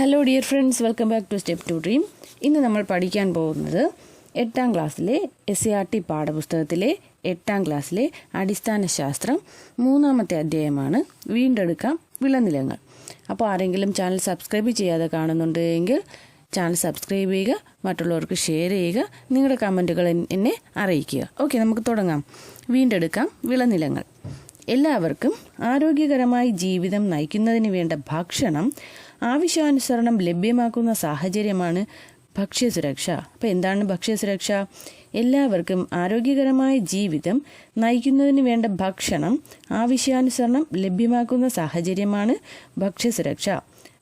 Hello dear friends welcome back to step to dream ഇന്ന് നമ്മൾ പഠിക്കാൻ പോകുന്നത് എട്ടാം ക്ലാസ്സിലെ എസ് സി ആർ ടി പാഠപുസ്തകത്തിലെ എട്ടാം ക്ലാസ്സിലെ അടിസ്ഥാന ശാസ്ത്രം മൂന്നാമത്തെ അധ്യായമാണ് വീണ്ടെടുക്കാം വിളനിലങ്ങൾ. അപ്പോൾ ആരെങ്കിലും ചാനൽ സബ്സ്ക്രൈബ് ചെയ്യാതെ കാണുന്നുണ്ട് എങ്കിൽ ചാനൽ സബ്സ്ക്രൈബ് ചെയ്യുക മറ്റുള്ളവർക്ക് ഷെയർ ചെയ്യുക നിങ്ങളുടെ കമന്റുകൾ എന്നെ അറിയിക്കുക. ഓക്കെ നമുക്ക് തുടങ്ങാം. വീണ്ടെടുക്കാം വിളനിലങ്ങൾ. എല്ലാവർക്കും ആരോഗ്യകരമായി ജീവിതം നയിക്കുന്നതിന് വേണ്ട ഭക്ഷണം ആവശ്യാനുസരണം ലഭ്യമാക്കുന്ന സാഹചര്യമാണ് ഭക്ഷ്യസുരക്ഷ. അപ്പോൾ എന്താണ് ഭക്ഷ്യസുരക്ഷ? എല്ലാവർക്കും ആരോഗ്യകരമായ ജീവിതം നയിക്കുന്നതിന് വേണ്ട ഭക്ഷണം ആവശ്യാനുസരണം ലഭ്യമാക്കുന്ന സാഹചര്യമാണ് ഭക്ഷ്യസുരക്ഷ.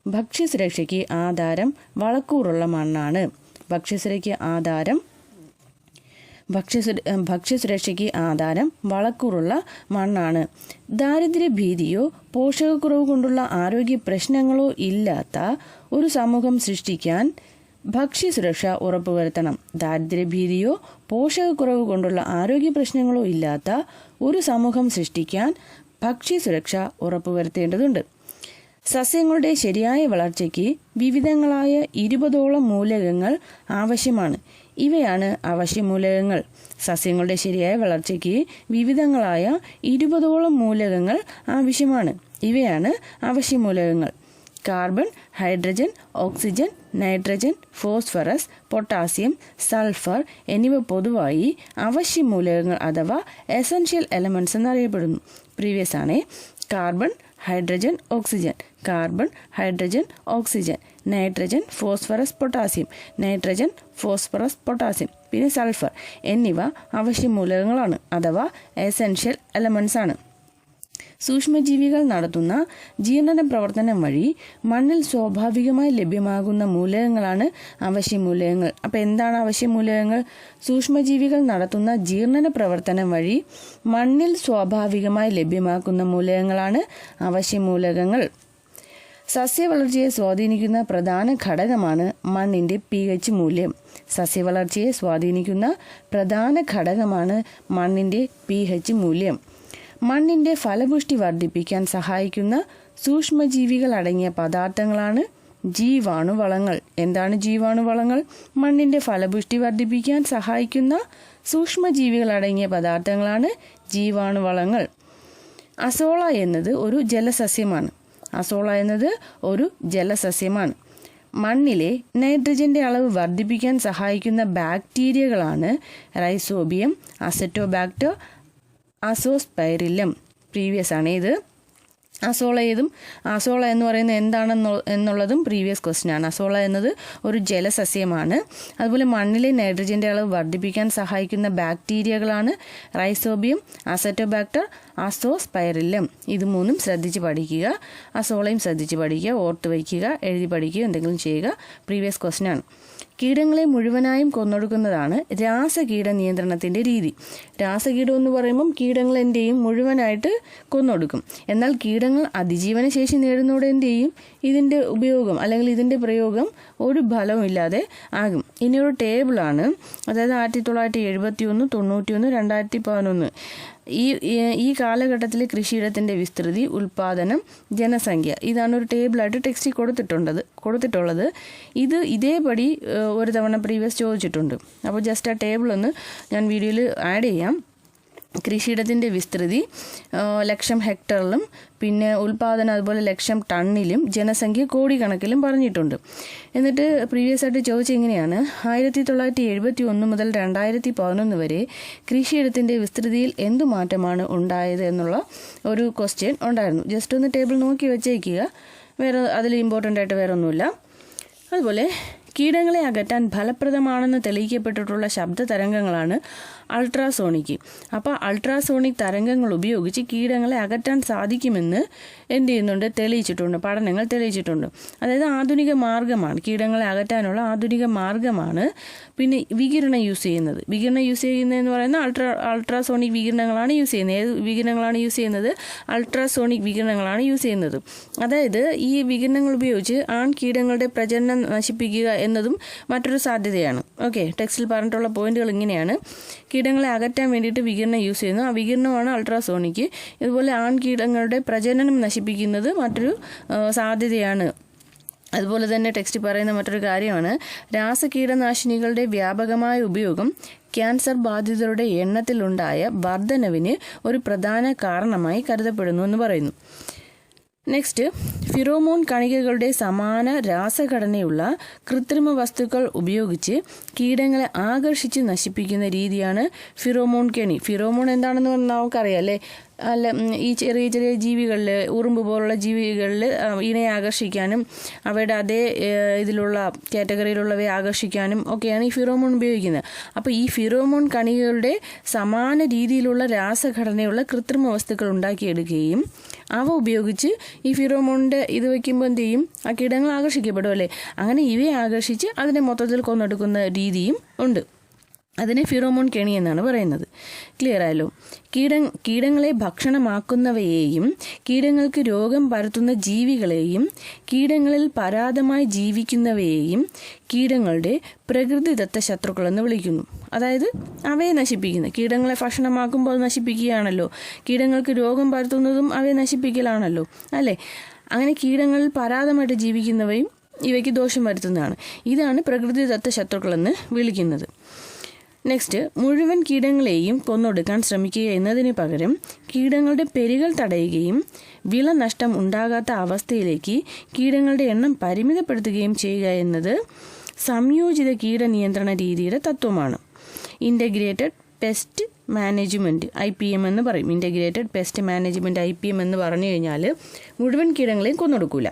ഭക്ഷ്യസുരക്ഷയ്ക്ക് ആധാരം വളക്കൂറുള്ള മണ്ണാണ്. ഭക്ഷ്യസുരയ്ക്ക് ആധാരം ഭക്ഷ്യസുര ഭക്ഷ്യസുരക്ഷയ്ക്ക് ആധാരം വളക്കൂറുള്ള മണ്ണാണ്. ദാരിദ്ര്യ ഭീതിയോ പോഷകക്കുറവ് കൊണ്ടുള്ള ആരോഗ്യ പ്രശ്നങ്ങളോ ഇല്ലാത്ത ഒരു സമൂഹം സൃഷ്ടിക്കാൻ ഭക്ഷ്യസുരക്ഷ ഉറപ്പുവരുത്തണം. ദാരിദ്ര്യഭീതിയോ പോഷകക്കുറവ് കൊണ്ടുള്ള ആരോഗ്യ പ്രശ്നങ്ങളോ ഇല്ലാത്ത ഒരു സമൂഹം സൃഷ്ടിക്കാൻ ഭക്ഷ്യസുരക്ഷ ഉറപ്പുവരുത്തേണ്ടതുണ്ട്. സസ്യങ്ങളുടെ ശരിയായ വളർച്ചയ്ക്ക് വിവിധങ്ങളായ ഇരുപതോളം മൂലകങ്ങൾ ആവശ്യമാണ്. ഇവയാണ് അവശ്യമൂലകങ്ങൾ. സസ്യങ്ങളുടെ ശരിയായ വളർച്ചയ്ക്ക് വിവിധങ്ങളായ ഇരുപതോളം മൂലകങ്ങൾ ആവശ്യമാണ്. ഇവയാണ് അവശ്യമൂലകങ്ങൾ. Carbon hydrogen oxygen nitrogen phosphorus potassium sulphur എന്നിവ പൊതുവായി അവശ്യമൂലകങ്ങൾ അഥവാ എസൻഷ്യൽ എലമെന്റ്സ് എന്നറിയപ്പെടുന്നു. പ്രീവിയസ് ആണ് carbon hydrogen oxygen. Carbon hydrogen oxygen nitrogen phosphorus potassium. Nitrogen phosphorus potassium. പിന്നെ സൾഫർ. എന്നിവ അവശ്യ മൂലകങ്ങളാണ് അഥവാ എസെൻഷ്യൽ എലമെന്റ്സ് ആണ് സൂക്ഷ്മജീവികൾ നടത്തുന്ന ജീർണന പ്രവർത്തനം വഴി മണ്ണിൽ സ്വാഭാവികമായി ലഭ്യമാകുന്ന മൂലകങ്ങളാണ് അവശ്യ മൂലകങ്ങൾ അപ്പോൾ എന്താണ് അവശ്യ മൂലകങ്ങൾ സൂക്ഷ്മജീവികൾ നടത്തുന്ന ജീർണന പ്രവർത്തനം വഴി മണ്ണിൽ സ്വാഭാവികമായി ലഭ്യമാക്കുന്ന മൂലകങ്ങളാണ് അവശ്യമൂലകങ്ങൾ. സസ്യവളർച്ചയെ സ്വാധീനിക്കുന്ന പ്രധാന ഘടകമാണ് മണ്ണിന്റെ പി എച്ച് മൂല്യം. സസ്യവളർച്ചയെ സ്വാധീനിക്കുന്ന പ്രധാന ഘടകമാണ് മണ്ണിന്റെ പി എച്ച് മൂല്യം. മണ്ണിന്റെ ഫലപുഷ്ടി വർദ്ധിപ്പിക്കാൻ സഹായിക്കുന്ന സൂക്ഷ്മജീവികൾ അടങ്ങിയ പദാർത്ഥങ്ങളാണ് ജീവാണുവളങ്ങൾ. എന്താണ് ജീവാണുവളങ്ങൾ? മണ്ണിന്റെ ഫലപുഷ്ടി വർദ്ധിപ്പിക്കാൻ സഹായിക്കുന്ന സൂക്ഷ്മജീവികൾ അടങ്ങിയ പദാർത്ഥങ്ങളാണ് ജീവാണുവളങ്ങൾ. അസോള എന്നത് ഒരു ജലസസ്യമാണ്. അസോള എന്നത് ഒരു ജലസസ്യമാണ്. മണ്ണിലെ നൈട്രജന്റെ അളവ് വർദ്ധിപ്പിക്കാൻ സഹായിക്കുന്ന ബാക്ടീരിയകളാണ് റൈസോബിയം അസറ്റോബാക്ടർ അസോസ്പൈറില്ലം. പ്രീവിയസ് ആണ് ഇത്. അസോള ഏതും അസോള എന്ന് പറയുന്നത് എന്താണെന്ന് എന്നുള്ളതും പ്രീവിയസ് ക്വസ്റ്റ്യൻ ആണ്. അസോള എന്നത് ഒരു ജലസസ്യമാണ്. അതുപോലെ മണ്ണിലെ നൈട്രജന്റെ അളവ് വർദ്ധിപ്പിക്കാൻ സഹായിക്കുന്ന ബാക്ടീരിയകളാണ് റൈസോബിയം അസറ്റോബാക്ടർ അസോസ്പൈറില്ലം ഇത് മൂന്നും ശ്രദ്ധിച്ച് പഠിക്കുക. അസോളയും ശ്രദ്ധിച്ച് പഠിക്കുക ഓർത്ത് വയ്ക്കുക എഴുതി പഠിക്കുക എന്തെങ്കിലും ചെയ്യുക. പ്രീവിയസ് ക്വസ്റ്റ്യൻ ആണ്. കീടങ്ങളെ മുഴുവനായും കൊന്നൊടുക്കുന്നതാണ് രാസകീട നിയന്ത്രണത്തിന്റെ രീതി. രാസകീടം എന്ന് പറയുമ്പം കീടങ്ങൾ മുഴുവനായിട്ട് കൊന്നൊടുക്കും. എന്നാൽ കീടങ്ങൾ അതിജീവന ശേഷി എന്ത് ഇതിന്റെ ഉപയോഗം അല്ലെങ്കിൽ ഇതിന്റെ പ്രയോഗം ഒരു ഫലവും ഇല്ലാതെ ആകും ഇനിയൊരു ടേബിളാണ്. അതായത് ആയിരത്തി തൊള്ളായിരത്തി എഴുപത്തി ഒന്ന് തൊണ്ണൂറ്റി ഒന്ന് രണ്ടായിരത്തി പതിനൊന്ന് ഈ ഈ കാലഘട്ടത്തിലെ കൃഷിയിടത്തിന്റെ വിസ്തൃതി ഉൽപാദനം ജനസംഖ്യ ഇതാണ് ഒരു ടേബിളായിട്ട് ടെക്സ്റ്റിൽ കൊടുത്തിട്ടുള്ളത് കൊടുത്തിട്ടുള്ളത്. ഇത് ഇതേപടി ഒരു തവണ പ്രീവിയസ് ചോദിച്ചിട്ടുണ്ട്. അപ്പോൾ ജസ്റ്റ് ആ ടേബിൾ ഒന്ന് ഞാൻ വീഡിയോയിൽ ആഡ് ചെയ്യാം. കൃഷിയിടത്തിന്റെ വിസ്തൃതി ലക്ഷം ഹെക്ടറിലും പിന്നെ ഉൽപാദനം അതുപോലെ ലക്ഷം ടണ്ണിലും ജനസംഖ്യ കോടിക്കണക്കിലും പറഞ്ഞിട്ടുണ്ട്. എന്നിട്ട് പ്രീവിയസ് ആയിട്ട് ചോദിച്ചത് എങ്ങനെയാണ് ആയിരത്തി തൊള്ളായിരത്തി എഴുപത്തി ഒന്ന് മുതൽ രണ്ടായിരത്തി പതിനൊന്ന് വരെ കൃഷിയിടത്തിന്റെ വിസ്തൃതിയിൽ എന്തു മാറ്റമാണ് ഉണ്ടായത് എന്നുള്ള ഒരു ക്വസ്റ്റ്യൻ ഉണ്ടായിരുന്നു. ജസ്റ്റ് ഒന്ന് ടേബിൾ നോക്കി വെച്ചേക്കുക. വേറെ അതിൽ ഇമ്പോർട്ടന്റ് ആയിട്ട് വേറെ ഒന്നുമില്ല അതുപോലെ കീടങ്ങളെ അകറ്റാൻ ഫലപ്രദമാണെന്ന് തെളിയിക്കപ്പെട്ടിട്ടുള്ള ശബ്ദ തരംഗങ്ങളാണ് അൾട്രാസോണിക് അപ്പോൾ അൾട്രാസോണിക് തരംഗങ്ങൾ ഉപയോഗിച്ച് കീടങ്ങളെ അകറ്റാൻ സാധിക്കുമെന്ന് എന്ത് ചെയ്യുന്നുണ്ട്? തെളിയിച്ചിട്ടുണ്ട്. പഠനങ്ങൾ തെളിയിച്ചിട്ടുണ്ട്. അതായത് ആധുനിക മാർഗമാണ്. കീടങ്ങളെ അകറ്റാനുള്ള ആധുനിക മാർഗമാണ് പിന്നെ വികിരണം യൂസ് ചെയ്യുന്നത്. വികിരണം യൂസ് ചെയ്യുന്നതെന്ന് പറയുന്ന അൾട്രാ അൾട്രാസോണിക് വികിരണങ്ങളാണ് യൂസ് ചെയ്യുന്നത്. ഏത് വികിരണങ്ങളാണ് യൂസ് ചെയ്യുന്നത്? അൾട്രാസോണിക് വികിരണങ്ങളാണ് യൂസ് ചെയ്യുന്നത്. അതായത് ഈ വികിരണങ്ങൾ ഉപയോഗിച്ച് ആൺ കീടങ്ങളുടെ പ്രചരണം നശിപ്പിക്കുക എന്നതും മറ്റൊരു സാധ്യതയാണ്. ഓക്കെ ടെക്സ്റ്റിൽ പറഞ്ഞിട്ടുള്ള പോയിന്റുകൾ ഇങ്ങനെയാണ്. കീടങ്ങളെ അകറ്റാൻ വേണ്ടിയിട്ട് വികിരണം യൂസ് ചെയ്യുന്നു. ആ വികിരണമാണ് അൾട്രാസോണിക് ഇതുപോലെ ആൺകീടങ്ങളുടെ പ്രജനനം നശിപ്പിക്കുന്നത് മറ്റൊരു സാധ്യതയാണ്. അതുപോലെ തന്നെ ടെക്സ്റ്റ് പറയുന്ന മറ്റൊരു കാര്യമാണ്. രാസകീടനാശിനികളുടെ വ്യാപകമായ ഉപയോഗം ക്യാൻസർ ബാധിതരുടെ എണ്ണത്തിലുണ്ടായ വർധനവിന് ഒരു പ്രധാന കാരണമായി കരുതപ്പെടുന്നു എന്ന് പറയുന്നു. നെക്സ്റ്റ് ഫിറോമോൺ കണികകളുടെ സമാന രാസഘടനയുള്ള കൃത്രിമ വസ്തുക്കൾ ഉപയോഗിച്ച് കീടങ്ങളെ ആകർഷിച്ച് നശിപ്പിക്കുന്ന രീതിയാണ് ഫിറോമോൺ കെണി. ഫിറോമോൺ എന്താണെന്ന് നമുക്കറിയാം അല്ലേ? അല്ല ഈ ചെറിയ ചെറിയ ജീവികളിൽ ഉറുമ്പ് പോലുള്ള ജീവികളിൽ ഇണയെ ആകർഷിക്കാനും അവയുടെ അതേ ഇതിലുള്ള കാറ്റഗറിയിലുള്ളവയെ ആകർഷിക്കാനും ഒക്കെയാണ് ഈ ഫിറോമോൺ ഉപയോഗിക്കുന്നത്. അപ്പോൾ ഈ ഫിറോമോൺ കണികകളുടെ സമാന രീതിയിലുള്ള രാസഘടനയുള്ള കൃത്രിമ വസ്തുക്കൾ ഉണ്ടാക്കിയെടുക്കുകയും അവ ഉപയോഗിച്ച് ഈ ഫിറോമോണിന്റെ ഇത് വയ്ക്കുമ്പോൾ എന്ത് ചെയ്യും? ആ കീടങ്ങൾ ആകർഷിക്കപ്പെടും അല്ലേ? അങ്ങനെ ഇവയെ ആകർഷിച്ച് അതിനെ മൊത്തത്തിൽ കൊന്നെടുക്കുന്ന രീതിയും ഉണ്ട്. അതിനെ ഫിറോമോൺ കെണി എന്നാണ് പറയുന്നത്. ക്ലിയർ ആയല്ലോ? കീട കീടങ്ങളെ ഭക്ഷണമാക്കുന്നവയെയും കീടങ്ങൾക്ക് രോഗം പരത്തുന്ന ജീവികളെയും കീടങ്ങളിൽ പരാതമായി ജീവിക്കുന്നവയെയും കീടങ്ങളുടെ പ്രകൃതിദത്ത ശത്രുക്കളെന്ന് വിളിക്കുന്നു. അതായത് അവയെ നശിപ്പിക്കുന്ന. കീടങ്ങളെ ഭക്ഷണമാക്കുമ്പോൾ നശിപ്പിക്കുകയാണല്ലോ. കീടങ്ങൾക്ക് രോഗം പരത്തുന്നതും അവയെ നശിപ്പിക്കലാണല്ലോ. അല്ലേ? അങ്ങനെ കീടങ്ങളിൽ പരാതമായിട്ട് ജീവിക്കുന്നവയും ഇവയ്ക്ക് ദോഷം വരുത്തുന്നതാണ്. ഇതാണ് പ്രകൃതിദത്ത ശത്രുക്കളെന്ന് വിളിക്കുന്നത്. നെക്സ്റ്റ് മുഴുവൻ കീടങ്ങളെയും കൊന്നൊടുക്കാൻ ശ്രമിക്കുക എന്നതിന് പകരം കീടങ്ങളുടെ പെരുകൾ തടയുകയും വിള നഷ്ടം ഉണ്ടാകാത്ത അവസ്ഥയിലേക്ക് കീടങ്ങളുടെ എണ്ണം പരിമിതപ്പെടുത്തുകയും ചെയ്യുക എന്നത് സംയോജിത കീടനിയന്ത്രണ രീതിയുടെ തത്വമാണ്. Integrated pest management I P M എന്ന് പറയും. Integrated pest management I P M എന്ന് പറഞ്ഞു കഴിഞ്ഞാൽ മുഴുവൻ കീടങ്ങളെയും കൊന്നൊടുക്കില്ല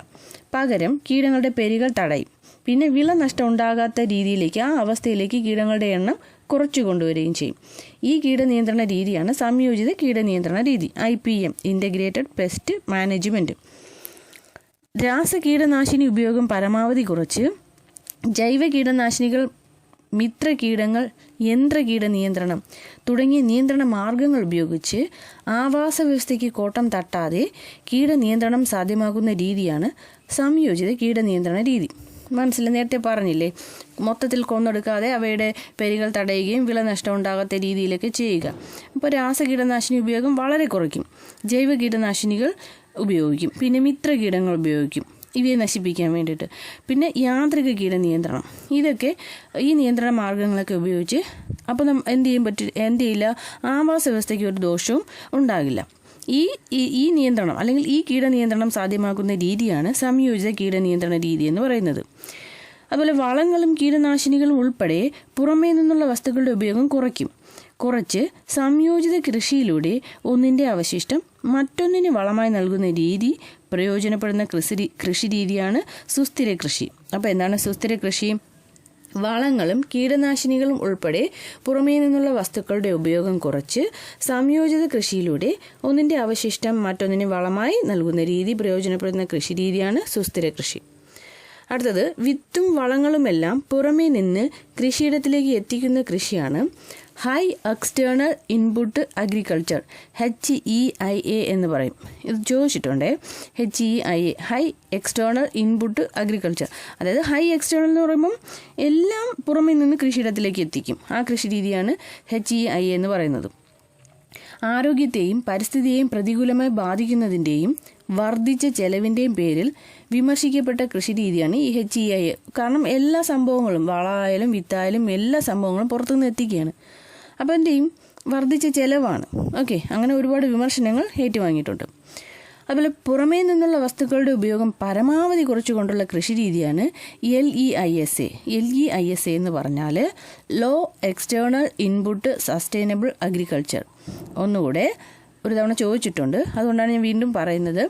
പകരം കീടങ്ങളുടെ പെരുകൾ തടയും. പിന്നെ വിള നഷ്ടം ഉണ്ടാകാത്ത രീതിയിലേക്ക് ആ അവസ്ഥയിലേക്ക് കീടങ്ങളുടെ എണ്ണം കുറച്ചു കൊണ്ടുവരികയും ചെയ്യും. ഈ കീടനിയന്ത്രണ രീതിയാണ് സംയോജിത കീടനിയന്ത്രണ രീതി I P M integrated pest management രാസ കീടനാശിനി ഉപയോഗം പരമാവധി കുറച്ച്. ജൈവ കീടനാശിനികൾ മിത്ര കീടങ്ങൾ യന്ത്ര നിയന്ത്രണം തുടങ്ങിയ നിയന്ത്രണ മാർഗങ്ങൾ ഉപയോഗിച്ച് ആവാസ വ്യവസ്ഥയ്ക്ക് കോട്ടം തട്ടാതെ കീടനിയന്ത്രണം സാധ്യമാകുന്ന രീതിയാണ് സംയോജിത കീടനിയന്ത്രണ രീതി. മനസ്സിൽ നേരത്തെ പറഞ്ഞില്ലേ? മൊത്തത്തിൽ കൊന്നെടുക്കാതെ അവയുടെ പെരുകൾ തടയുകയും വിളനഷ്ടം ഉണ്ടാകാത്ത രീതിയിലൊക്കെ ചെയ്യുക. അപ്പോൾ രാസകീടനാശിനി ഉപയോഗം വളരെ കുറയ്ക്കും. ജൈവ കീടനാശിനികൾ ഉപയോഗിക്കും. പിന്നെ മിത്ര കീടങ്ങൾ ഉപയോഗിക്കും. ഇവയെ നശിപ്പിക്കാൻ വേണ്ടിയിട്ട്. പിന്നെ യാന്ത്രിക കീട നിയന്ത്രണം. ഇതൊക്കെ ഈ നിയന്ത്രണ മാർഗങ്ങളൊക്കെ ഉപയോഗിച്ച് അപ്പോൾ എന്ത് ചെയ്യാൻ പറ്റി? എന്ത് ചെയ്യില്ല? ആവാസ വ്യവസ്ഥയ്ക്ക് ഒരു ദോഷവും ഉണ്ടാകില്ല. ഈ ഈ- നിയന്ത്രണം അല്ലെങ്കിൽ ഈ കീടനിയന്ത്രണം സാധ്യമാക്കുന്ന രീതിയാണ് സംയോജിത കീടനിയന്ത്രണ രീതി എന്ന് പറയുന്നത്. അതുപോലെ വളങ്ങളും കീടനാശിനികളും ഉൾപ്പെടെ പുറമേ നിന്നുള്ള വസ്തുക്കളുടെ ഉപയോഗം കുറയ്ക്കും. കുറച്ച് സംയോജിത കൃഷിയിലൂടെ ഒന്നിന്റെ അവശിഷ്ടം മറ്റൊന്നിന് വളമായി നൽകുന്ന രീതി പ്രയോജനപ്പെടുന്ന കൃഷി കൃഷി രീതിയാണ് സുസ്ഥിര കൃഷി. അപ്പോൾ എന്താണ് സുസ്ഥിര കൃഷി? വളങ്ങളും കീടനാശിനികളും ഉൾപ്പെടെ പുറമേ നിന്നുള്ള വസ്തുക്കളുടെ ഉപയോഗം കുറച്ച് സംയോജിത കൃഷിയിലൂടെ ഒന്നിന്റെ അവശിഷ്ടം മറ്റൊന്നിന് വളമായി നൽകുന്ന രീതി പ്രയോജനപ്പെടുന്ന കൃഷി രീതിയാണ് സുസ്ഥിര കൃഷി. അടുത്തത് വിത്തും വളങ്ങളുമെല്ലാം പുറമേ നിന്ന് കൃഷിയിടത്തിലേക്ക് എത്തിക്കുന്ന കൃഷിയാണ് high external input agriculture H E I A എന്ന് പറയും. ഇത് ചോദിച്ചിട്ടുണ്ട്. H E I A high external input agriculture അതായത് ഹൈ എക്സ്റ്റേണൽ എന്ന് പറയുമ്പം എല്ലാം പുറമേ നിന്ന് കൃഷിയിടത്തിലേക്ക് എത്തിക്കും. ആ കൃഷി രീതിയാണ് എച്ച് ഇ ഐ എ എന്ന് പറയുന്നത്. ആരോഗ്യത്തെയും പരിസ്ഥിതിയെയും പ്രതികൂലമായി ബാധിക്കുന്നതിന്റെയും വർദ്ധിച്ച ചെലവിന്റെയും പേരിൽ വിമർശിക്കപ്പെട്ട കൃഷി രീതിയാണ് ഈ എച്ച് ഇ ഐ കാരണം എല്ലാ സംഭവങ്ങളും വളമായാലും വിത്തായാലും എല്ലാ സംഭവങ്ങളും പുറത്തുനിന്ന് എത്തിക്കുകയാണ്. അപ്പോൾ എന്ത് ചെയ്യും? വർദ്ധിച്ച ചെലവാണ്. ഓക്കെ അങ്ങനെ ഒരുപാട് വിമർശനങ്ങൾ ഏറ്റുവാങ്ങിയിട്ടുണ്ട്. അതുപോലെ പുറമേ നിന്നുള്ള വസ്തുക്കളുടെ ഉപയോഗം പരമാവധി കുറച്ചുകൊണ്ടുള്ള കൃഷി രീതിയാണ് L E I S A L E I S A എന്ന് പറഞ്ഞാൽ low external input sustainable agriculture ഒന്നുകൂടെ ഒരു തവണ ചോദിച്ചിട്ടുണ്ട്. അതുകൊണ്ടാണ് ഞാൻ വീണ്ടും പറയുന്നത്.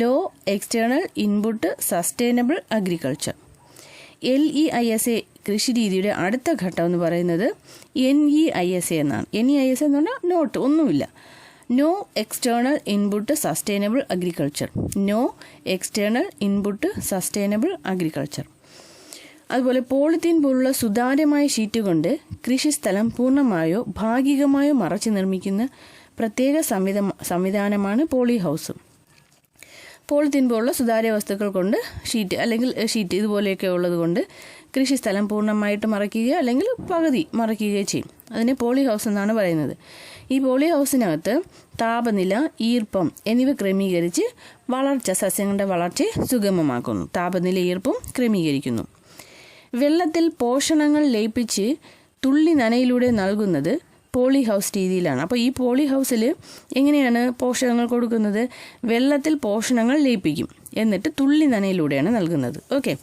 Low external input sustainable agriculture L E I S A കൃഷി രീതിയുടെ അടുത്ത ഘട്ടം എന്ന് പറയുന്നത് N E I S A എന്നാണ്. എൻ ഇ ഐ എസ് എന്ന് പറഞ്ഞാൽ നോട്ട് ഒന്നുമില്ല. No external input sustainable agriculture. No external input sustainable agriculture. അതുപോലെ പോളിത്തീൻ പോലുള്ള സുതാര്യമായ ഷീറ്റ് കൊണ്ട് കൃഷിസ്ഥലം പൂർണമായോ ഭാഗികമായോ മറച്ചു നിർമ്മിക്കുന്ന പ്രത്യേക സംവിധ സംവിധാനമാണ് പോളി ഹൗസ് പോളിത്തീൻ പോലുള്ള സുതാര്യ വസ്തുക്കൾ കൊണ്ട് ഷീറ്റ് അല്ലെങ്കിൽ ഷീറ്റ് ഇതുപോലെയൊക്കെ ഉള്ളത് കൊണ്ട് കൃഷിസ്ഥലം പൂർണമായിട്ട് മറയ്ക്കുകയോ അല്ലെങ്കിൽ പകുതി മറയ്ക്കുകയോ ചെയ്യും. അതിനെ പോളി ഹൗസ് എന്നാണ് പറയുന്നത്. ഈ പോളി ഹൗസിനകത്ത് താപനില ഈർപ്പം എന്നിവ ക്രമീകരിച്ച് വളർച്ച സസ്യങ്ങളുടെ വളർച്ചയെ സുഗമമാക്കുന്നു. താപനില ഈർപ്പം ക്രമീകരിക്കുന്നു. വെള്ളത്തിൽ പോഷണങ്ങൾ ലയിപ്പിച്ച് തുള്ളി നനയിലൂടെ നൽകുന്നത് പോളി ഹൗസ് രീതിയിലാണ്. അപ്പോൾ ഈ പോളി ഹൗസിൽ എങ്ങനെയാണ് പോഷകങ്ങൾ കൊടുക്കുന്നത്? വെള്ളത്തിൽ പോഷണങ്ങൾ ലയിപ്പിക്കും. എന്നിട്ട് തുള്ളി നനയിലൂടെയാണ് നൽകുന്നത്. ഓക്കെ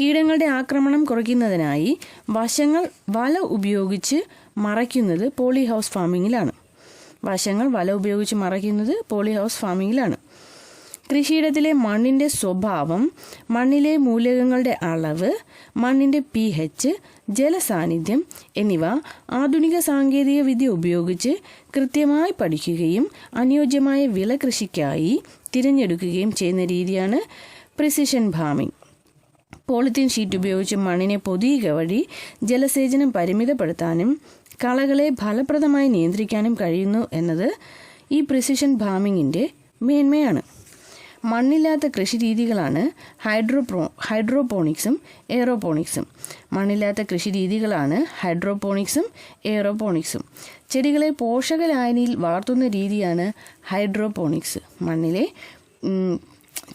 കീടങ്ങളുടെ ആക്രമണം കുറയ്ക്കുന്നതിനായി വശങ്ങൾ വല ഉപയോഗിച്ച് മറയ്ക്കുന്നത് പോളി ഹൗസ് ഫാമിങ്ങിലാണ് വശങ്ങൾ വല ഉപയോഗിച്ച് മറയ്ക്കുന്നത് പോളി ഹൗസ് ഫാമിങ്ങിലാണ് കൃഷിയിടത്തിലെ മണ്ണിന്റെ സ്വഭാവം മണ്ണിലെ മൂലകങ്ങളുടെ അളവ് മണ്ണിന്റെ പി എച്ച് ജലസാന്നിധ്യം എന്നിവ ആധുനിക സാങ്കേതിക വിദ്യ ഉപയോഗിച്ച് കൃത്യമായി പഠിക്കുകയും അനുയോജ്യമായ വില കൃഷിക്കായി തിരഞ്ഞെടുക്കുകയും ചെയ്യുന്ന രീതിയാണ് പ്രിസിഷൻ ഫാമിംഗ്. പോളിത്തീൻ ഷീറ്റ് ഉപയോഗിച്ച് മണ്ണിനെ പൊതിയുക വഴി ജലസേചനം പരിമിതപ്പെടുത്താനും കളകളെ ഫലപ്രദമായി നിയന്ത്രിക്കാനും കഴിയുന്നു എന്നത് ഈ പ്രിസിഷൻ ഫാമിങ്ങിന്റെ മേന്മയാണ്. മണ്ണില്ലാത്ത കൃഷി രീതികളാണ് ഹൈഡ്രോപ്രോ ഹൈഡ്രോപോണിക്സും എയറോപോണിക്സും. മണ്ണില്ലാത്ത കൃഷി രീതികളാണ് ഹൈഡ്രോപോണിക്സും എയറോപോണിക്സും. ചെടികളെ പോഷകലായനിയിൽ വളർത്തുന്ന രീതിയാണ് ഹൈഡ്രോപോണിക്സ്. മണ്ണിലെ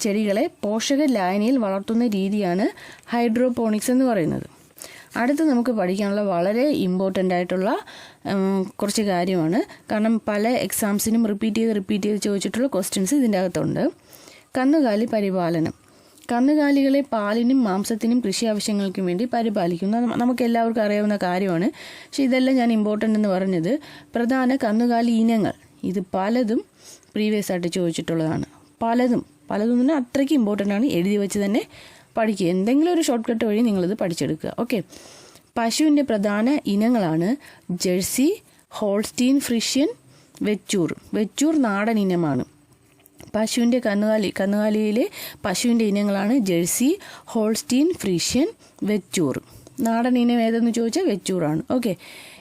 ചെടികളെ പോഷക ലായനിയിൽ വളർത്തുന്ന രീതിയാണ് ഹൈഡ്രോപോണിക്സ് എന്ന് പറയുന്നത്. അടുത്ത് നമുക്ക് പഠിക്കാനുള്ള വളരെ ഇമ്പോർട്ടന്റ് ആയിട്ടുള്ള കുറച്ച് കാര്യമാണ്. കാരണം പല എക്സാംസിനും റിപ്പീറ്റ് ചെയ്ത് റിപ്പീറ്റ് ചെയ്ത് ചോദിച്ചിട്ടുള്ള ക്വസ്റ്റ്യൻസ് ഇതിന്റെ അകത്തുണ്ട്. കന്നുകാലി പരിപാലനം. കന്നുകാലികളെ പാലിനും മാംസത്തിനും കൃഷി ആവശ്യങ്ങൾക്കും വേണ്ടി പരിപാലിക്കുന്ന നമുക്ക് എല്ലാവർക്കും അറിയാവുന്ന കാര്യമാണ്. പക്ഷേ ഇതെല്ലാം ഞാൻ ഇമ്പോർട്ടന്റ് എന്ന് പറഞ്ഞത് പ്രധാന കന്നുകാലി ഇനങ്ങൾ. ഇത് പലതും പ്രീവിയസ് ആയിട്ട് ചോദിച്ചിട്ടുള്ളതാണ്. പലതും പലതും തന്നെ അത്രയ്ക്ക് ഇമ്പോർട്ടന്റ് ആണ്. എഴുതി വെച്ച് തന്നെ പഠിക്കുക. എന്തെങ്കിലും ഒരു ഷോർട്ട് കട്ട് വഴി നിങ്ങളിത് പഠിച്ചെടുക്കുക. ഓക്കെ പശുവിന്റെ പ്രധാന ഇനങ്ങളാണ് Jersey Holstein Friesian Vechur. Vechur നാടൻ ഇനമാണ്. പശുവിന്റെ കന്നുകാലി കന്നുകാലിയിലെ പശുവിന്റെ ഇനങ്ങളാണ് ജേഴ്സി ഹോൾസ്റ്റീൻ ഫ്രീഷ്യൻ വെച്ചൂർ. നാടൻ ഇനം ഏതെന്ന് ചോദിച്ചാൽ വെച്ചൂറാണ്. ഓക്കെ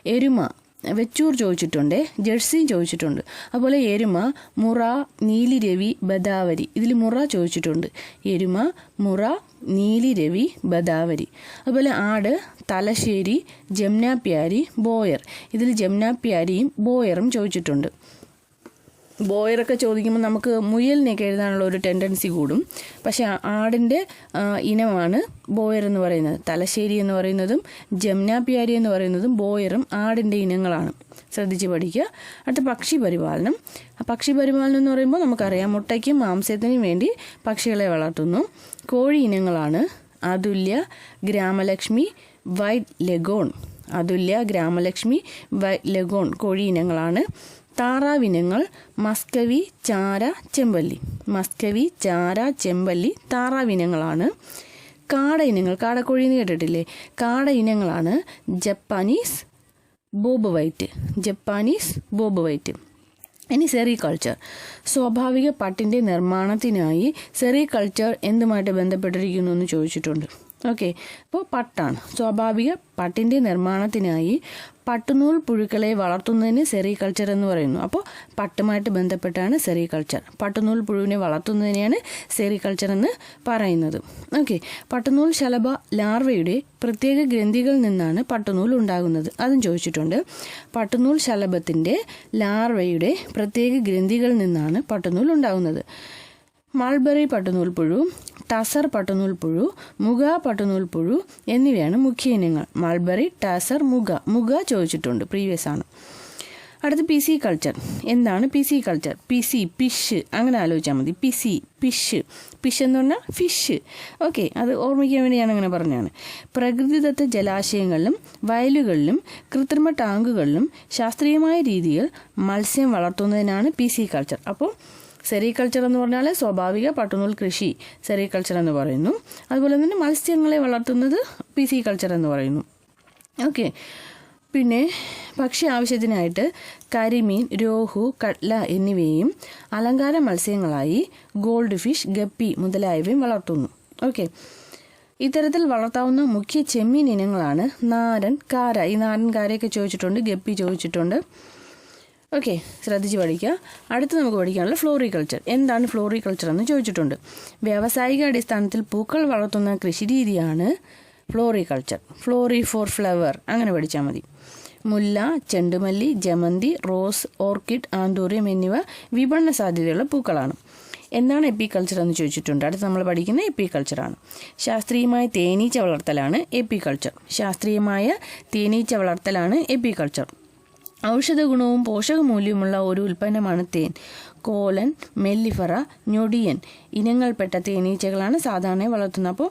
എരുമ. വെച്ചൂർ ചോദിച്ചിട്ടുണ്ട് ജേഴ്സിയും ചോദിച്ചിട്ടുണ്ട്. അതുപോലെ എരുമ മുറ നീലിരവി ബദാവരി. ഇതിൽ മുറ ചോദിച്ചിട്ടുണ്ട്. എരുമ മുറ നീലിരവി ബദാവരി. അതുപോലെ ആട് തലശ്ശേരി ജംനാപ്യാരി ബോയർ. ഇതിൽ ജംനാപ്യാരിയും ബോയറും ചോദിച്ചിട്ടുണ്ട്. ബോയറൊക്കെ ചോദിക്കുമ്പോൾ നമുക്ക് മുയലിനെയൊക്കെ എഴുതാനുള്ള ഒരു ടെൻഡൻസി കൂടും. പക്ഷെ ആടിന്റെ ഇനമാണ് ബോയർ എന്ന് പറയുന്നത്. തലശ്ശേരി എന്ന് പറയുന്നതും ജംനാപ്യാരി എന്ന് പറയുന്നതും ബോയറും ആടിന്റെ ഇനങ്ങളാണ്. ശ്രദ്ധിച്ച് പഠിക്കുക. അടുത്ത പക്ഷി പരിപാലനം. പക്ഷി പരിപാലനം എന്ന് പറയുമ്പോൾ നമുക്കറിയാം മുട്ടയ്ക്കും മാംസത്തിനും വേണ്ടി പക്ഷികളെ വളർത്തുന്നു. കോഴി ഇനങ്ങളാണ്. Athulya Gramalakshmi white leghorn. Athulya Gramalakshmi white leghorn കോഴി ഇനങ്ങളാണ്. താറാവിനങ്ങൾ മസ്കവി ചാര ചെമ്പല്ലി. മസ്കവി ചാര ചെമ്പല്ലി താറാവിനങ്ങളാണ് കാട ഇനങ്ങൾ. കാടക്കോഴി എന്ന് കേട്ടിട്ടില്ലേ? കാട ഇനങ്ങളാണ് Japanese Bob Wyatt. Japanese bobwhite. ഇനി സെറികൾച്ചർ. സ്വാഭാവിക പട്ടിന്റെ നിർമ്മാണത്തിനായി സെറികൾച്ചർ എന്തുമായിട്ട് ബന്ധപ്പെട്ടിരിക്കുന്നു എന്ന് ചോദിച്ചിട്ടുണ്ട്. ഓക്കെ. അപ്പോൾ പട്ടാണ്. സ്വാഭാവിക പട്ടിന്റെ നിർമ്മാണത്തിനായി പട്ടുനൂൽ പുഴുക്കളെ വളർത്തുന്നതിന് സെറികൾച്ചർ എന്ന് പറയുന്നു. അപ്പോൾ പട്ടുമായിട്ട് ബന്ധപ്പെട്ടാണ് സെറികൾച്ചർ. പട്ടുനൂൽ പുഴുവിനെ വളർത്തുന്നതിനെയാണ് സെറികൾച്ചർ എന്ന് പറയുന്നത്. ഓക്കെ. പട്ടുനൂൽ ശലഭ ലാർവയുടെ പ്രത്യേക ഗ്രന്ഥികളിൽ നിന്നാണ് പട്ടുനൂൽ ഉണ്ടാകുന്നത്. അതും ചോദിച്ചിട്ടുണ്ട്. പട്ടുനൂൽ ശലഭത്തിന്റെ ലാർവയുടെ പ്രത്യേക ഗ്രന്ഥികളിൽ നിന്നാണ് പട്ടുനൂൽ ഉണ്ടാകുന്നത്. മൾബറി പട്ടുനൂൽ പുഴു ടസർ പട്ടുനൂൽ പുഴു മുഗ പട്ടുനൂൽ പുഴു എന്നിവയാണ് മുഖ്യ ഇനങ്ങൾ. മൾബറി ടസർ മുഗ. മുഗ ചോദിച്ചിട്ടുണ്ട് പ്രീവിയസ് ആണ്. അടുത്ത് പി സി കൾച്ചർ എന്താണ് pisciculture pisci fish അങ്ങനെ ആലോചിച്ചാൽ മതി. പി സി പിഷ് ഫിഷ് എന്ന് പറഞ്ഞാൽ ഫിഷ് ഓക്കെ അത് ഓർമ്മിക്കാൻ വേണ്ടി ഞാൻ അങ്ങനെ പറഞ്ഞാണ് പ്രകൃതിദത്ത ജലാശയങ്ങളിലും വയലുകളിലും കൃത്രിമ ടാങ്കുകളിലും ശാസ്ത്രീയമായ രീതിയിൽ മത്സ്യം വളർത്തുന്നതിനാണ് പി സി കൾച്ചർ അപ്പോൾ സെറികൾച്ചർ എന്ന് പറഞ്ഞാൽ സ്വാഭാവിക പട്ടുനൂൽ കൃഷി സെറികൾച്ചർ എന്ന് പറയുന്നു. അതുപോലെ തന്നെ മത്സ്യങ്ങളെ വളർത്തുന്നത് പി കൾച്ചർ എന്ന് പറയുന്നു. ഓക്കെ. പിന്നെ ഭക്ഷ്യ ആവശ്യത്തിനായിട്ട് കരിമീൻ രോഹു കട്ല എന്നിവയും അലങ്കാര മത്സ്യങ്ങളായി ഗോൾഡ് ഫിഷ് ഗപ്പി മുതലായവയും വളർത്തുന്നു. ഓക്കെ. ഇത്തരത്തിൽ വളർത്താവുന്ന മുഖ്യ ചെമ്മീൻ ഇനങ്ങളാണ് നാരൻ കാര. ഈ നാരൻ കാരയൊക്കെ ചോദിച്ചിട്ടുണ്ട് ഗപ്പി ചോദിച്ചിട്ടുണ്ട്. ഓക്കെ ശ്രദ്ധിച്ച് പഠിക്കുക. അടുത്ത് നമുക്ക് പഠിക്കാനുള്ള ഫ്ലോറികൾച്ചർ. എന്താണ് ഫ്ലോറികൾച്ചർ എന്ന് ചോദിച്ചിട്ടുണ്ട്. വ്യാവസായിക അടിസ്ഥാനത്തിൽ പൂക്കൾ വളർത്തുന്ന കൃഷി രീതിയാണ് ഫ്ലോറികൾച്ചർ. Flory four flower. അങ്ങനെ പഠിച്ചാൽ മതി. മുല്ല ചെണ്ടുമല്ലി ജമന്തി റോസ് ഓർക്കിഡ് ആന്തൂറിയം എന്നിവ വിപണന സാധ്യതയുള്ള പൂക്കളാണ്. എന്താണ് എപ്പിക്കൾച്ചർ എന്ന് ചോദിച്ചിട്ടുണ്ട്. അടുത്ത് നമ്മൾ പഠിക്കുന്ന എപ്പിക്കൾച്ചറാണ്. ശാസ്ത്രീയമായ തേനീച്ച വളർത്തലാണ് എപ്പിക്കൾച്ചർ. ശാസ്ത്രീയമായ തേനീച്ച വളർത്തലാണ് എപ്പിക്കൾച്ചർ. ഔഷധ ഗുണവും പോഷകമൂല്യമുള്ള ഒരു ഉൽപ്പന്നമാണ് തേൻ. കോലൻ മെല്ലിഫറ ഞൊടിയൻ ഇനങ്ങൾപ്പെട്ട തേനീച്ചകളാണ് സാധാരണ വളർത്തുന്നത്. അപ്പോൾ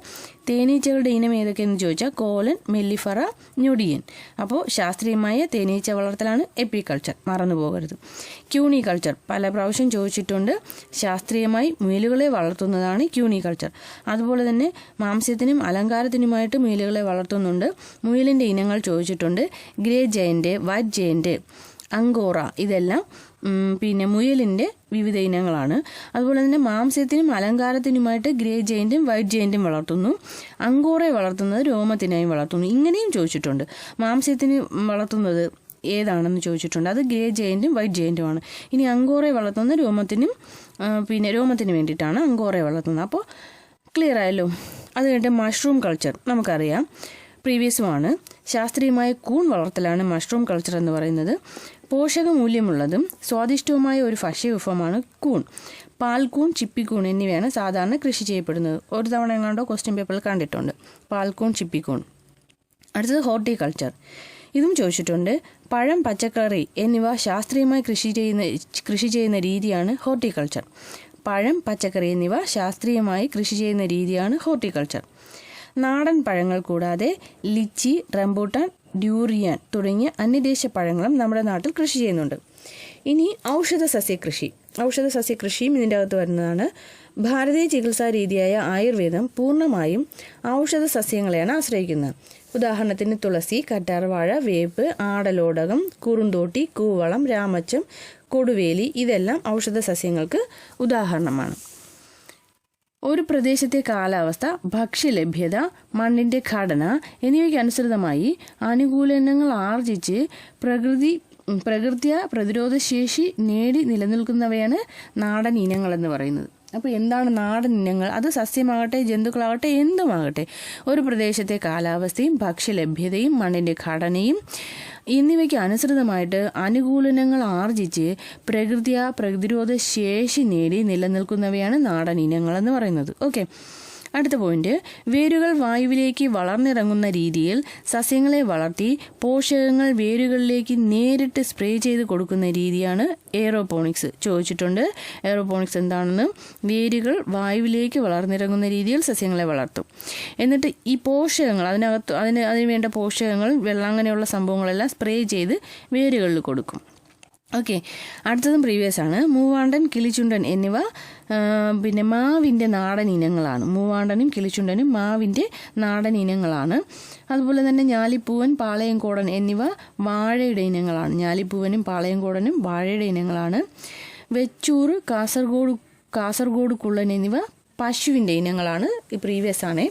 തേനീച്ചകളുടെ ഇനം ഏതൊക്കെയെന്ന് ചോദിച്ചാൽ കോലൻ മെല്ലിഫറ ഞൊടിയൻ. അപ്പോൾ ശാസ്ത്രീയമായ തേനീച്ച വളർത്തലാണ് എപ്പിക്കൾച്ചർ. മറന്നു പോകരുത്. ക്യൂണി കൾച്ചർ പല പ്രാവശ്യം ചോദിച്ചിട്ടുണ്ട്. ശാസ്ത്രീയമായി മുയലുകളെ വളർത്തുന്നതാണ് ക്യൂണി കൾച്ചർ അതുപോലെ തന്നെ മാംസ്യത്തിനും അലങ്കാരത്തിനുമായിട്ട് മുയലുകളെ വളർത്തുന്നുണ്ട്. മുയലിന്റെ ഇനങ്ങൾ ചോദിച്ചിട്ടുണ്ട്. Grey giant white giant Angora ഇതെല്ലാം പിന്നെ മുയലിന്റെ വിവിധ ഇനങ്ങളാണ്. അതുപോലെ തന്നെ മാംസ്യത്തിനും അലങ്കാരത്തിനുമായിട്ട് ഗ്രേ ജെയിന്റും വൈറ്റ് ജെയിന്റും വളർത്തുന്നു. അങ്കോറെ വളർത്തുന്നത് രോമത്തിനായും വളർത്തുന്നു. ഇങ്ങനെയും ചോദിച്ചിട്ടുണ്ട്. മാംസ്യത്തിന് വളർത്തുന്നത് ഏതാണെന്ന് ചോദിച്ചിട്ടുണ്ട്. അത് ഗ്രേ ജെയിന്റും വൈറ്റ് ജെയിന്റുമാണ് ഇനി അങ്കോറെ വളർത്തുന്നത് രോമത്തിനും പിന്നെ രോമത്തിന് വേണ്ടിയിട്ടാണ് അങ്കോറെ വളർത്തുന്നത്. അപ്പോൾ ക്ലിയർ ആയല്ലോ? അത് കഴിഞ്ഞിട്ട് മഷ്റൂം കൾച്ചർ നമുക്കറിയാം. പ്രീവിയസുമാണ് ശാസ്ത്രീയമായ കൂൺ വളർത്തലാണ് മഷ്റൂം കൾച്ചർ എന്ന് പറയുന്നത്. പോഷകമൂല്യമുള്ളതും സ്വാദിഷ്ടവുമായ ഒരു ഭക്ഷ്യവിഭവമാണ് കൂൺ. പാൽക്കൂൺ ചിപ്പിക്കൂൺ എന്നിവയാണ് സാധാരണ കൃഷി ചെയ്യപ്പെടുന്നത്. ഒരു തവണ എങ്ങാണ്ടോ ക്വസ്റ്റ്യൻ പേപ്പറിൽ കണ്ടിട്ടുണ്ട്. പാൽക്കൂൺ ചിപ്പിക്കൂൺ അടുത്തത് ഹോർട്ടിക്കൾച്ചർ ഇതും ചോദിച്ചിട്ടുണ്ട് പഴം പച്ചക്കറി എന്നിവ ശാസ്ത്രീയമായി കൃഷി ചെയ്യുന്ന കൃഷി ചെയ്യുന്ന രീതിയാണ് ഹോർട്ടിക്കൾച്ചർ പഴം പച്ചക്കറി എന്നിവ ശാസ്ത്രീയമായി കൃഷി ചെയ്യുന്ന രീതിയാണ് ഹോർട്ടിക്കൾച്ചർ നാടൻ പഴങ്ങൾ കൂടാതെ ലിച്ചി റംബൂട്ടാൻ ഡ്യൂറിയാൻ തുടങ്ങിയ അന്യദേശ പഴങ്ങളും നമ്മുടെ നാട്ടിൽ കൃഷി ചെയ്യുന്നുണ്ട്. ഇനി ഔഷധ സസ്യകൃഷി. ഔഷധ സസ്യകൃഷിയും ഇതിന്റെ അകത്ത് വരുന്നതാണ്. ഭാരതീയ ചികിത്സാ രീതിയായ ആയുർവേദം പൂർണമായും ഔഷധ സസ്യങ്ങളെയാണ് ആശ്രയിക്കുന്നത്. ഉദാഹരണത്തിന് തുളസി കറ്റാർവാഴ വേപ്പ് ആടലോടകം കുറുന്തോട്ടി കൂവളം രാമച്ചം കൊടുവേലി ഇതെല്ലാം ഔഷധ സസ്യങ്ങൾക്ക് ഉദാഹരണമാണ്. ഒരു പ്രദേശത്തെ കാലാവസ്ഥ ഭക്ഷ്യലഭ്യത മണ്ണിന്റെ ഘടന എന്നിവയ്ക്കനുസൃതമായി അനുസൃതമായി ആനുകൂല്യങ്ങൾ ആർജിച്ച് പ്രകൃതി പ്രകൃത്യ പ്രതിരോധശേഷി നേടി നിലനിൽക്കുന്നവയാണ് നാടൻ ഇനങ്ങൾ എന്ന് പറയുന്നത്. അപ്പോൾ എന്താണ് നാടൻ ഇനങ്ങൾ? അത് സസ്യമാകട്ടെ ജന്തുക്കളാകട്ടെ എന്തുമാകട്ടെ. ഒരു പ്രദേശത്തെ കാലാവസ്ഥയും ഭക്ഷ്യലഭ്യതയും മണ്ണിന്റെ ഘടനയും എന്നിവയ്ക്ക് അനുസൃതമായിട്ട് അനുകൂലനങ്ങൾ ആർജിച്ച് പ്രകൃതിയാ പ്രതിരോധ ശേഷി നേടി നിലനിൽക്കുന്നവയാണ് നാടൻ ഇനങ്ങൾ എന്ന് പറയുന്നത്. ഓക്കെ. അടുത്ത പോയിന്റ് വേരുകൾ വായുവിലേക്ക് വളർന്നിറങ്ങുന്ന രീതിയിൽ സസ്യങ്ങളെ വളർത്തി പോഷകങ്ങൾ വേരുകളിലേക്ക് നേരിട്ട് സ്പ്രേ ചെയ്ത് കൊടുക്കുന്ന രീതിയാണ് എയറോപോണിക്സ് ചോദിച്ചിട്ടുണ്ട്. എയറോപോണിക്സ് എന്താണെന്ന്? വേരുകൾ വായുവിലേക്ക് വളർന്നിറങ്ങുന്ന രീതിയിൽ സസ്യങ്ങളെ വളർത്തും. എന്നിട്ട് ഈ പോഷകങ്ങൾ അതിനകത്ത് അതിന് അതിന് വേണ്ട പോഷകങ്ങൾ വെള്ളം അങ്ങനെയുള്ള സംഭവങ്ങളെല്ലാം സ്പ്രേ ചെയ്ത് വേരുകളിൽ കൊടുക്കും. ഓക്കെ അടുത്തതും പ്രീവിയസ് ആണ് മൂവാണ്ടൻ കിളിച്ചുണ്ടൻ എന്നിവ പിന്നെ മാവിന്റെ നാടൻ ഇനങ്ങളാണ്. മൂവാണ്ടനും കിളിച്ചുണ്ടനും മാവിന്റെ നാടൻ ഇനങ്ങളാണ്. അതുപോലെ തന്നെ ഞാലിപ്പൂവൻ പാളയംകോടൻ എന്നിവ വാഴയുടെ ഇനങ്ങളാണ്. ഞാലിപ്പൂവനും പാളയംകോടനും വാഴയുടെ ഇനങ്ങളാണ്. വെച്ചൂർ കാസർഗോഡ് കാസർഗോഡ് കുള്ളൻ എന്നിവ പശുവിന്റെ ഇനങ്ങളാണ്. ഈ പ്രീവിയസ് ആണേ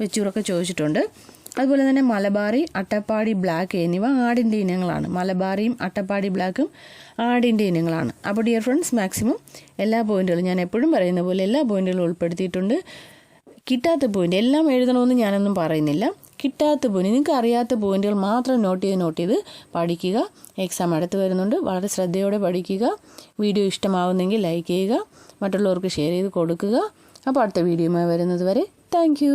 വെച്ചൂറൊക്കെ ചോദിച്ചിട്ടുണ്ട്. അതുപോലെ തന്നെ മലബാറി അട്ടപ്പാടി ബ്ലാക്ക് എന്നിവ ആടിന്റെ ഇനങ്ങളാണ്. മലബാറിയും അട്ടപ്പാടി ബ്ലാക്കും ആടിന്റെ ഇനങ്ങളാണ്. അപ്പോൾ ഡിയർ ഫ്രണ്ട്സ് മാക്സിമം എല്ലാ പോയിന്റുകളും ഞാൻ എപ്പോഴും പറയുന്ന പോലെ എല്ലാ പോയിന്റുകളും ഉൾപ്പെടുത്തിയിട്ടുണ്ട്. കിട്ടാത്ത പോയിന്റ് എല്ലാം എഴുതണമെന്ന് ഞാനൊന്നും പറയുന്നില്ല. കിട്ടാത്ത പോയിന്റ് നിങ്ങൾക്ക് അറിയാത്ത പോയിന്റുകൾ മാത്രം നോട്ട് ചെയ്ത് നോട്ട് ചെയ്ത് പഠിക്കുക. എക്സാം അടുത്ത് വരുന്നുണ്ട്. വളരെ ശ്രദ്ധയോടെ പഠിക്കുക. വീഡിയോ ഇഷ്ടമാവുന്നെങ്കിൽ ലൈക്ക് ചെയ്യുക. മറ്റുള്ളവർക്ക് ഷെയർ ചെയ്ത് കൊടുക്കുക. അപ്പോൾ അടുത്ത വീഡിയോയുമായി വരുന്നത് വരെ താങ്ക്